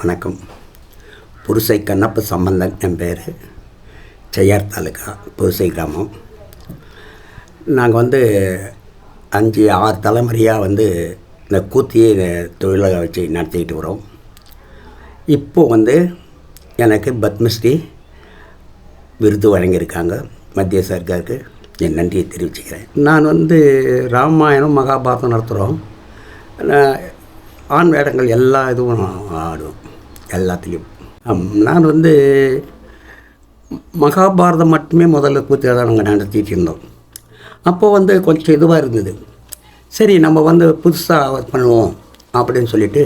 வணக்கம். புருசை கண்ணப்ப சம்பந்தன் என் பேர். செய்யார் தாலுக்கா புதுசை கிராமம். நாங்கள் வந்து அஞ்சு ஆறு தலைமுறையாக வந்து இந்த கூத்தியை தொழிலாக வச்சு நடத்திக்கிட்டு வரோம். இப்போ வந்து எனக்கு பத்மஸ்ரீ விருது வழங்கியிருக்காங்க. மத்திய சர்க்காருக்கு என் நன்றியை தெரிவிச்சுக்கிறேன். நான் வந்து ராமாயணம் மகாபாரதம் நடத்துகிறோம் ஆண் வேடங்கள் எல்லா இதுவும் ஆடுவோம். எல்லாத்துலேயும். நான் வந்து மகாபாரதம் மட்டுமே முதல்ல கூத்து தான் நாங்கள் நடத்திட்டு இருந்தோம் அப்போது வந்து கொஞ்சம் இதுவாக இருந்தது. சரி நம்ம வந்து புதுசாக பண்ணுவோம் அப்படின்னு சொல்லிட்டு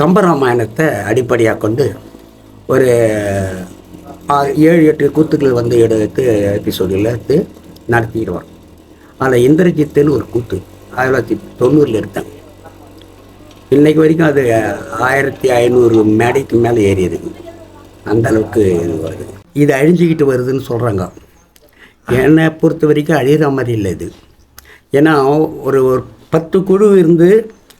கம்பராமாயணத்தை அடிப்படையாக கொண்டு ஒரு ஏழு எட்டு கூத்துக்கள் வந்து எடுத்து எபிசோடில் எடுத்து நடத்திக்கிட்டு அதில் இந்திரஜித்துன்னு ஒரு கூத்து ஆயிரத்தி தொள்ளாயிரத்தி தொண்ணூறில் எடுத்தேன். இன்னைக்கு வரைக்கும் அது ஆயிரத்தி ஐநூறு மேடைக்கு மேலே ஏறி இருக்கு. அந்த அளவுக்கு இது வருது. இது அழிஞ்சிக்கிட்டு வருதுன்னு சொல்கிறாங்க என்னை பொறுத்த வரைக்கும் அழிகிற மாதிரி இல்லை இது. ஏன்னா ஒரு ஒரு பத்து குழு இருந்து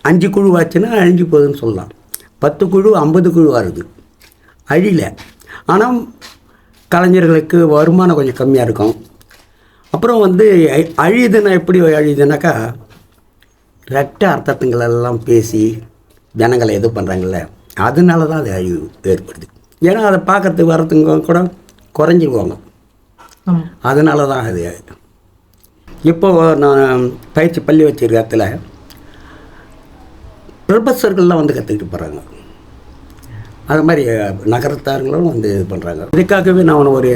அஞ்சு குழு ஆச்சுன்னா அழிஞ்சு போகுதுன்னு சொல்லலாம். பத்து குழு ஐம்பது குழு வருது. அழியில. ஆனால் கலைஞர்களுக்கு வருமானம் கொஞ்சம் கம்மியாக இருக்கும். அப்புறம் வந்து அழியுதுன்னா எப்படி அழியுதுனாக்கா ரெட்ட அர்த்தத்துங்களெல்லாம் பேசி ஜனங்களை இது பண்ணுறாங்கல்ல அதனால தான் அது அழிவு ஏற்படுது. ஏன்னா அதை பார்க்கறதுக்கு வரத்துங்க கூட குறைஞ்சிருவாங்க. ஆமாம் அதனால தான் அது இப்போ நான் பயிற்சி பள்ளி வச்சிருக்க இடத்துல ப்ரொஃபஸர்கள்லாம் வந்து கற்றுக்கிட்டு போகிறாங்க அது மாதிரி நகரத்தார்களும் வந்து இது பண்ணுறாங்க இதுக்காகவே நான் ஒரு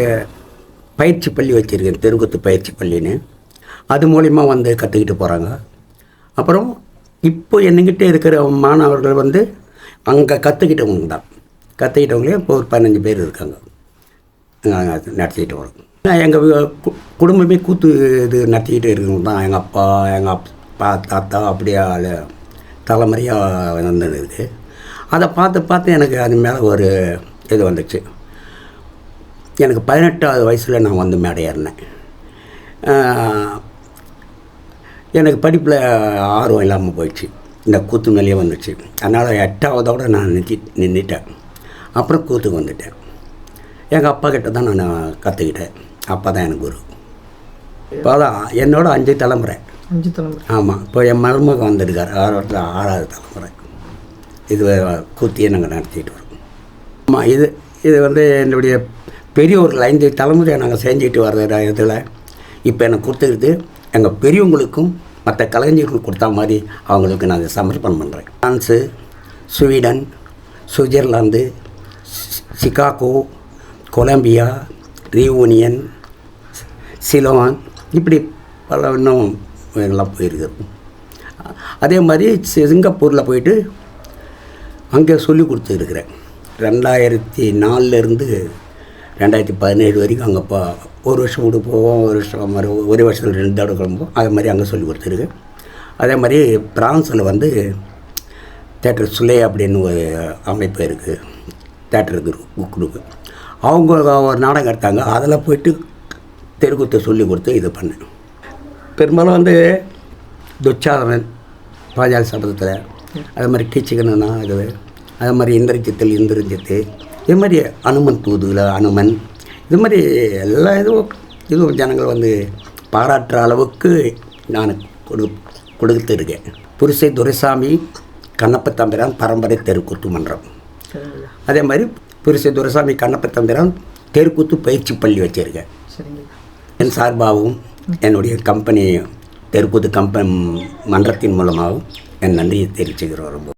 பயிற்சி பள்ளி வச்சுருக்கேன் தெருக்குத்து பயிற்சி பள்ளின்னு. அது மூலிமா வந்து கற்றுக்கிட்டு போகிறாங்க அப்புறம் இப்போ என்னங்கிட்ட இருக்கிற மாணவர்கள் வந்து அங்கே கற்றுக்கிட்டவங்க தான். கற்றுக்கிட்டவங்களே இப்போ ஒரு பதினஞ்சு பேர் இருக்காங்க. நாங்கள் நடத்திக்கிட்டு வரோம். எங்கள் குடும்பமே கூத்து இது நடத்திக்கிட்டு இருக்கிறவங்க தான். எங்கள் அப்பா எங்கள் அப்பா தாத்தா அப்படியே தலைமுறையாக வந்தது இருக்குது அதை பார்த்து பார்த்து எனக்கு அது மேலே ஒரு இது வந்துச்சு. எனக்கு பதினெட்டாவது வயசில் நான் வந்து மேடையேறினேன் எனக்கு படிப்பில் ஆர்வம் இல்லாமல் போயிடுச்சு. இந்த கூத்து மேலேயே வந்துச்சு அதனால் எட்டாவதோட நான் நிறுத்தி நின்றுட்டேன் அப்புறம் கூத்துக்கு வந்துட்டேன். எங்கள் அப்பா கிட்ட தான் நான் கற்றுக்கிட்டேன் அப்பா தான் எனக்கு குரு. இப்போ தான் என்னோட அஞ்சு தலைமுறை. அஞ்சு தலைமுறை. ஆமாம் இப்போ என் மருமகன் வந்திருக்கார். ஆறாவது ஆறாவது தலைமுறை. இது கூத்தியே நாங்கள் நடத்திட்டு வரோம். ஆமாம் இது இது வந்து என்னுடைய பெரியவர்கள் ஐந்து தலைமுறையை நாங்கள் செஞ்சுட்டு வர்ற இதில். இப்போ எனக்கு கொடுத்துக்கிட்டு எங்கள் பெரியவங்களுக்கும் மற்ற கலைஞர்களுக்கு கொடுத்தா மாதிரி அவங்களுக்கு நான் சமர்ப்பணம் பண்ணுறேன் France Sweden Switzerland Chicago Colombia Reunion Ceylon இப்படி பல இன்னும் எல்லாம் போயிருக்கிறோம் அதே மாதிரி சிங்கப்பூரில் போயிட்டு அங்கே சொல்லி கொடுத்துருக்குறேன். ரெண்டாயிரத்தி நாலுலேருந்து ரெண்டாயிரத்தி பதினேழு வரைக்கும் அங்கே போ ஒரு வருஷம் கூட போவோம் ஒரு வருஷம் மாதிரி ஒரு வருஷத்தில் ரெண்டு தடவை கிளம்புவோம். அதே மாதிரி அங்கே சொல்லி கொடுத்துருக்கு. அதே மாதிரி பிரான்ஸில் வந்து தேட்டர் சுலே அப்படின்னு ஒரு அமைப்பு இருக்குது தேட்டர் குரூப் குரூப் அவங்க ஒரு நாடகம் எடுத்தாங்க. அதில் போயிட்டு தெருக்கூத்தை சொல்லி கொடுத்து இது பண்ணேன். பெரும்பாலும் வந்து துச்சாதனன் பாஞ்சாலி சபதத்தில் அது மாதிரி கீச்சிக்கணும்னா இது. அது மாதிரி இந்திரஜித்தில் இந்திரஜித்து. இது மாதிரி அனுமன் தூதுல அனுமன். இது மாதிரி எல்லா இதுவும் இதுவும் ஜனங்கள் வந்து பாராட்டுற அளவுக்கு நான் கொடு கொடுத்துருக்கேன். புருஷை துரைசாமி கண்ணப்ப தம்பிரான் பரம்பரை தெருக்கூத்து மன்றம். அதே மாதிரி புருஷை துரைசாமி கண்ணப்ப தம்பிரான் தெருக்கூத்து பயிற்சி பள்ளி வச்சுருக்கேன். என் சார்பாகவும் என்னுடைய கம்பெனி தெருக்கூத்து கம்பெனி மன்றத்தின் மூலமாகவும் என் நன்றியை தெரிவிச்சுக்கிறோம் ரொம்ப.